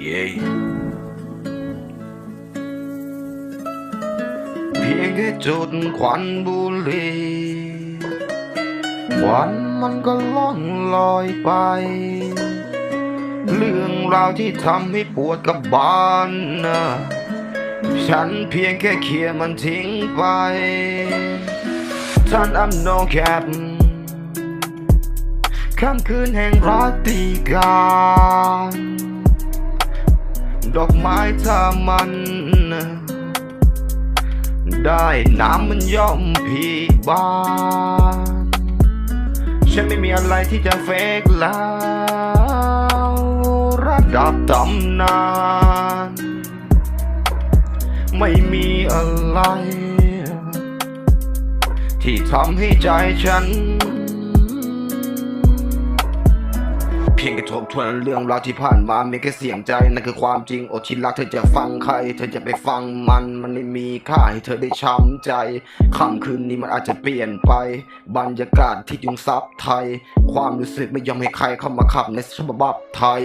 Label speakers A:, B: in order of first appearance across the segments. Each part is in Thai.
A: เย้เพียงแค่จุดควันบุหรี่ควันมันก็ล่องลอยไป เรื่องราวที่ทำให้ปวดกับบานนะฉันเพียงแค่เคลียร์มันทิ้งไปท่านอัมโนแคปค่ำคืนแห่งราตรีการ ดอกไม้ถ้ามัน ได้น้ำมันย่อมพีบานฉันไม่มีอะไรที่จะเฟกแล้วระดับตำนาน ไม่มีอะไร ที่ทำให้ใจฉัน พียงแค่ทบทวนเรื่องราวที่ผ่านมามีแค่เสียงใจนั่นคือความจริงโอชิรักเธอจะฟังใคร เธอจะไปฟังมันมันไม่มีค่าให้เธอได้ช้ำใจค่ำคืนนี้มันอาจจะเปลี่ยนไป บรรยากาศที่ยุงซับไทย ความรู้สึกไม่ยอมให้ใครเข้ามาขับในฉบับไทย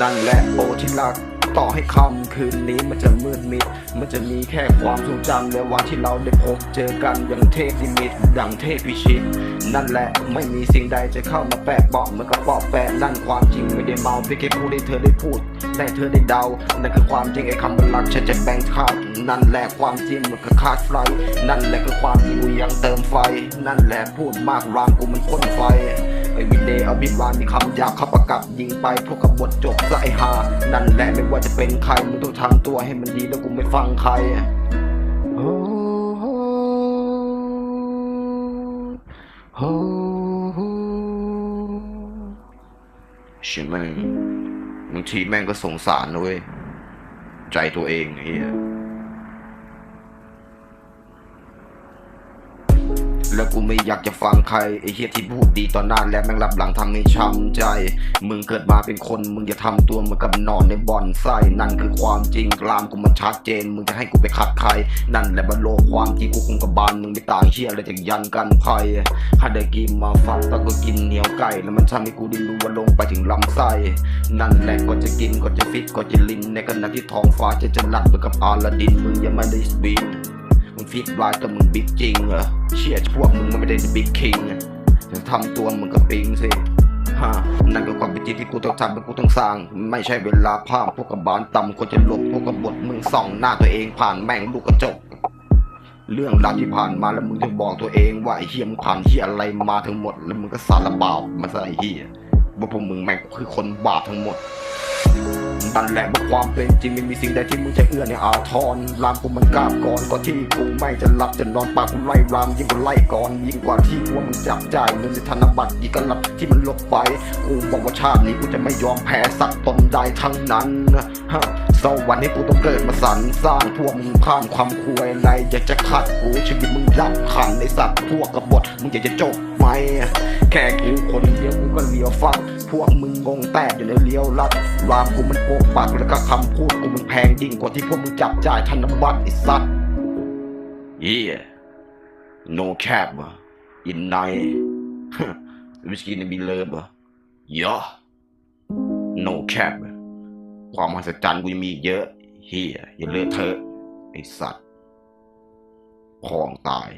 A: นั่นแหละโอที่รัก ต่อให้ค่ำคืนนี้มันจะมืดมิด มันจะมีแค่ความทรงจำและวันที่เราได้พบเจอกันอย่างเทพนิมิตดังเทพพิชิต นั่นแหละไม่มีสิ่งใดจะเข้ามาแปะเปาะเหมือนกับปอกแปะนั่นความจริงไม่ได้เมาเพียงแค่พูดให้เธอได้พูดได้เธอได้เดานั่นคือความจริงไอ้คำว่ารักฉันจะแบ่งขาดนั่นแหละความจริงมันคือคาดไฟนั่นแหละคือความจริงกูยังเติมไฟ นั่นแหละพูดมากรามกูมันพ่นไฟไอ้วินเดย์เอา บิบวานมีคำหยาบเข้าประกับยิงไปพวกกบบทจบซะไอ้หา นั่นแหละไม่ว่าจะเป็นใครมึงต้องทำตัวให้มันดีแล้วกูไม่ฟังใครโอ้โหโอ้โหใช่ไหมงบางทีแม่งก็สงสารนะเว้ยใจตัวเองไอ้เฮีย แล้วกูไม่อยากจะฟังใครไอ้เฮียที่พูดดีตอนหน้าและแม่งรับหลังทำให้ช้ำใจ มึงเกิดมาเป็นคนมึงอย่าทำตัวเหมือนกับนอนในบ่อนไส้นั่นคือความจริงกลามกูมันชัดเจน มึงจะให้กูไปขัดใคร นั่นแหละบรรโลกความจริงกูคงกับบานมึงไม่ต่างเฮียอะไรจากยันกันภัยถ้าได้กินมาฟักตะก็กินเหนียวไก่ แล้วมันทำให้กูได้รู้ว่าลงไปถึงลำไส้นั่นแหละก็จะกินก็จะฟิตก็จะลินในขณะที่ท้องฟ้าจะจะลัดไปกับอาลาดินมึงยังไม่ได้สบิน มึงฟิตไลน์แต่มึงบิ๊กจริงเหรอเชี่ยพวกมึงมันไม่ได้บิ๊กคิงจะทำตัวมึงกับปิงสิฮะนั่นก็ความเป็นจริงที่กูต้องทำเป็นกูต้องสร้าง ไม่ใช่เวลาพามพวกกับบานต่ำคนจะหลบพวกกับบทมึงส่องหน้าตัวเองผ่านแม่งลูกกระจก เรื่องราวที่ผ่านมาแล้วมึงจะบอกตัวเองว่าไอ้เฮียมึงผ่านเฮียอะไรมาทั้งหมด แล้วมึงก็สารบาปมาซะไอ้เฮียว่าพวกมึงแม่งคือคนบาปทั้งหมด นั่นแหละว่าความเป็นจริงไม่มีสิ่งใดที่มึงจะเอื้อในอาทรรามกูมันกราบก่อนก่อนที่กูไม่จะหลับจะนอนปากกูไล่รามยิ่งกว่าไล่ก่อน ยิ่งกว่าที่กูว่ามึงจับจ่ายเงินในธนบัตรยิ่กันหลับที่มันลบไป กูบอกว่าชาตินี้กูจะไม่ยอมแพ้สักตนใดทั้งนั้นฮะสวรรค์นี้กูต้องเกิดมาสรรสร้างพวกมึงข้ามความคุยอะไรอยากจะขัดกูชีวิตมึงดับขันในสัตว์พวกกบฏมึงอยากจะจบไหมแค่กูคนเดียวกูก็เลี้ยวฟัง พวกมึงงงแตกอยู่ในเลี้ยวลัดรามกูมันโกงปากแล้วก็คำพูดกูมันแพงยิ่งกว่าที่พวกมึงจับจ่ายธนบัตรไอ้สัตว์ yeah no cap อะ in night วิสกี้ในบีเลิฟอะ yeah no cap ความมหัศจรรย์กูยังมีเยอะเฮียอย่าเลอะเทอะไอ้สัตว์พองตาย